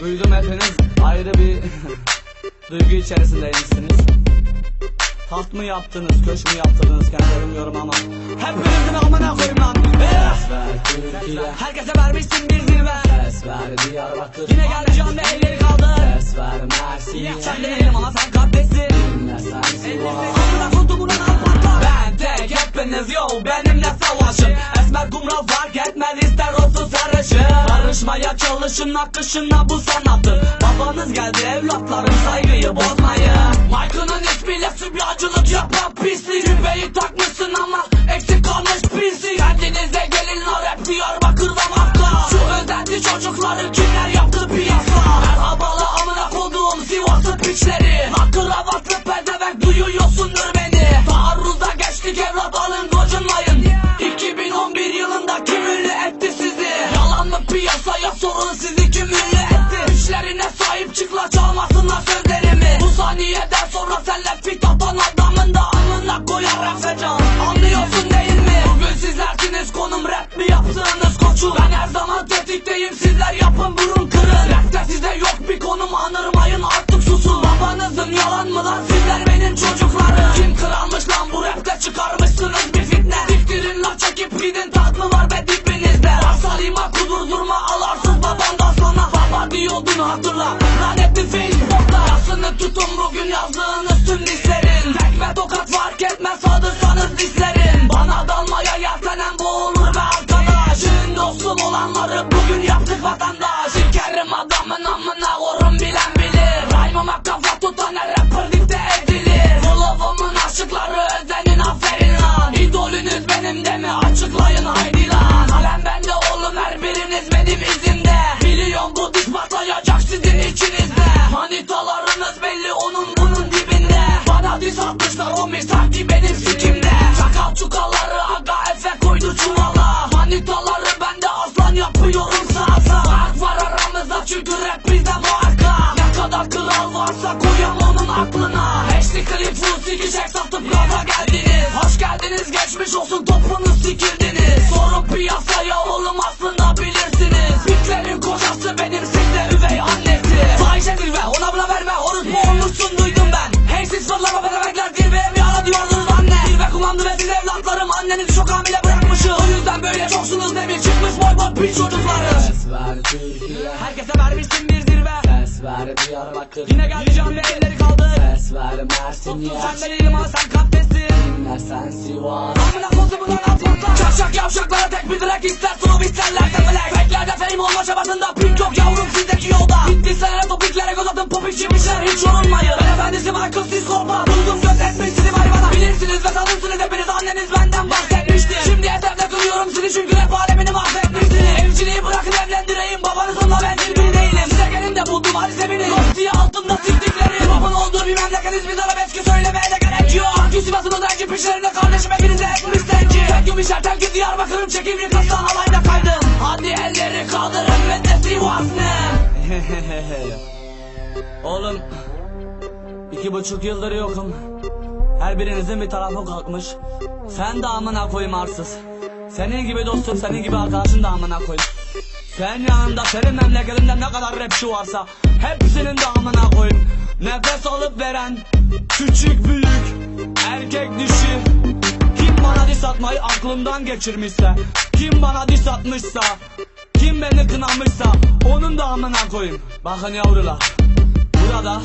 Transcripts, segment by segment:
Duydum hepiniz. Ayrı bir duygu içerisindeymişsiniz. Taht mı yaptınız, köş mü yaptınız kendi bilmiyorum ama. Hepinizin amına koyayım lan. Türkiye. Herkese vermişsin bir zirve. Yine geldi canlı elleri Sen de elim çalışın akışına bu sanattır Babanız geldi evlatlarım saygıyı bozmayın. Michael'ın ismiyle sübyacılık yapan pislik. Cübbeyi takmışsın ama eksik kalmış pislik. Kendinize gelin lan hep Diyarbakır'da marka Şu özendi çocukları kimler yaptı piyasa? Merhabalı amına koduğum Sivaslı piçleri sizi kim ünlü etti Güçlerine sahip çık la çalmasınlar sözlerimi. Bu saniyeden sonra senle fit atan adamın da alnına koyar efecan Anlıyorsun değil mi? Bugün sizlersiniz konum rap mi yaptığınız koçum? Ben her zaman tetikteyim sizler yapın burun Diyordun hatırla lanetli Facebook'ta Yasını tutun bugün yazdığınız tüm listlerin Tekme tokat fark etmez sadırsanız dislerin Bana dalmaya yeltenen boğulur be arkadaş. Şirin dostum olanları bugün yaptık vatandaş. İlkerim adamın amına korun bilen bilir. Rhyme'ıma kafa tutan her Bana diz atmışlar o misaki benim sikimde Çakal çukalları aga efe koydu çuvala Manitaları bende aslan yapıyorum sağ sağ Fark var aramızda çünkü rap bizde marka Ne kadar kral varsa koyam onun aklına. Eşli klip full sikecek satıp gaza geldiniz. Hoş geldiniz geçmiş olsun topunuz sikirdiniz. Sorun piyasaya oğlum aslında piç çocukları. Ses ver Türkiye Herkese vermişsin bir zirve. Ses ver Diyarbakır Yine geldi canlı elleri kaldı. Ses ver Mersin'e Sen de değilim ama sen katletsin Dinle sen Sivas. Amına kodumunun atmakla Çakşak yavşaklara tek bir direk ister. Sunum isterlerse felek Beklerde fame olma çabasında pink yok yavrum sizdeki yolda. Bitliselere topiklere göz atın popik çimişler hiç yorulmayın Ben efendisi Michael siz korkma Buldum göz etmişsiniz hayvana Bilirsiniz ve sanırsınız hepiniz anneniz benden bahsetmişti Şimdi hedefte duruyorum. Sizi çünkü rap evlendireyim babanızınla ben bir değilim. Gelin de buldum halisebini Yok diye altında siktikleri Babın olduğu bir memleketiz biz arabeski söylemeye de gerek yok. Sanki Sivas'ın ödenci pişlerinde kardeşim hepinize hepimiz zenci Tek işer ki Diyarbakır'ım çekeyim yıkastan alayda kaydım Hadi elleri kaldırın ve de Sivas ne? Oğlum iki buçuk yıldır yokum. Her birinizin bir tarafı kalkmış. Sen de amına koyayım arsız. Senin gibi dostum senin gibi arkadaşın da amına koyayım Sen yanında senin memleketinde ne kadar rapçi varsa Hepsinin de amına koyayım Nefes alıp veren Küçük büyük Erkek dişi Kim bana diss atmayı aklından geçirmişse Kim bana diss atmışsa Kim beni kınamışsa Onun da amına koyayım Bakın yavrular Burada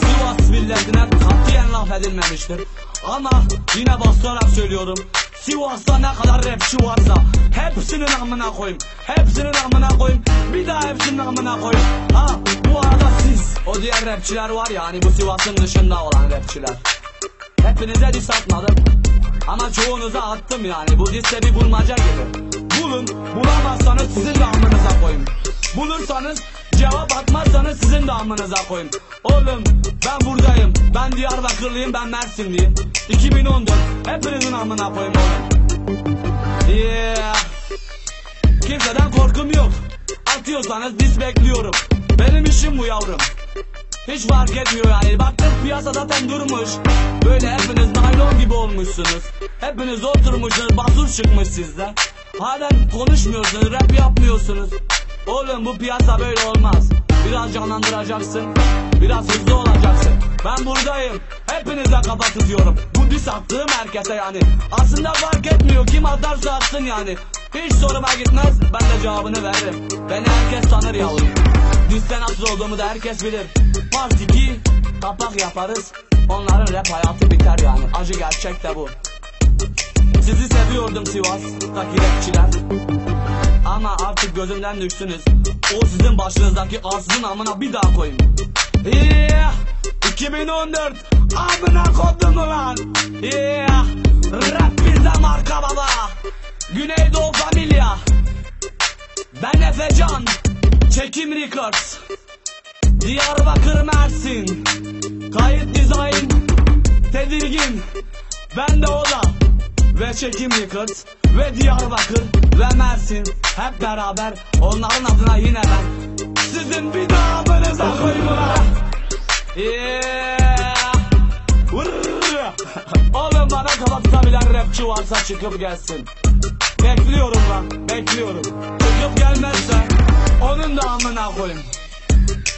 Sivas milletine katiyen laf edilmemiştir. Ama yine bastırarak söylüyorum. Sivas'ta ne kadar rapçi varsa hepsinin amına koyayım. Hepsinin amına koyayım. Bir daha hepsinin amına koyayım. Ha bu arada siz o diğer rapçiler var ya hani bu Sivas'ın dışında olan rapçiler. Hepinize diss atmadım. Ama çoğunuza attım yani. Bu disse bir bulmaca gibi. De amınıza koyayım. Oğlum ben buradayım. Ben Diyarbakırlıyım. Ben Mersinliyim. 2014. Hepinizin amına koyayım oğlum. Yeah. Kimseden korkum yok. Atıyorsanız biz bekliyorum. Benim işim bu yavrum. Hiç fark etmiyor yani. Baktık piyasa zaten durmuş. Böyle hepiniz naylon gibi olmuşsunuz. Hepiniz oturmuşsunuz. Basur çıkmış sizde. Halen konuşmuyorsunuz. Rap yapmıyorsunuz. Oğlum bu piyasa böyle olmaz. Biraz canlandıracaksın. Biraz hızlı olacaksın. Ben buradayım. Hepinize kafa tutuyorum. Bu diss attığım herkese yani. Aslında fark etmiyor kim atarsa atsın yani. Hiç soruma gitmez. Ben de cevabını veririm. Beni herkes tanır yavrum. Disse nasıl olduğumu da herkes bilir. Part 2 kapak yaparız. Onların rap hayatı biter yani. Acı gerçek de bu. Sizi seviyordum Sivas'taki rapçiler. Ama artık gözümden düştünüz. O sizin başınızdaki arsızın amına bir daha koyun. Yeah! 2014 amına koydum ulan. Yeah! Rap bizde marka baba. Güneydoğu Familya. Ben Efecan. Çekim Records. Diyarbakır Mersin. Kayıt dizayn. Tedirgin. Ben de o da. Ve Çekim Records. Ve Diyarbakır. Ve Mersin. Hep beraber. Onların adına yine ben. Sizin bir daha amınıza koyayım ulan. Yeah. Oğlum bana kafa tutabilen rapçi varsa çıkıp gelsin. Bekliyorum lan, bekliyorum. Çıkıp gelmezse onun da amına koyayım.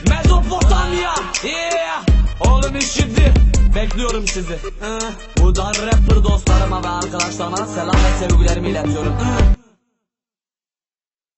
Mezopotamya, yeah. Oğlum iş ciddi. Bekliyorum sizi. Hı. Buradan rapper dostlarıma ve arkadaşlarıma selam ve sevgilerimi iletiyorum.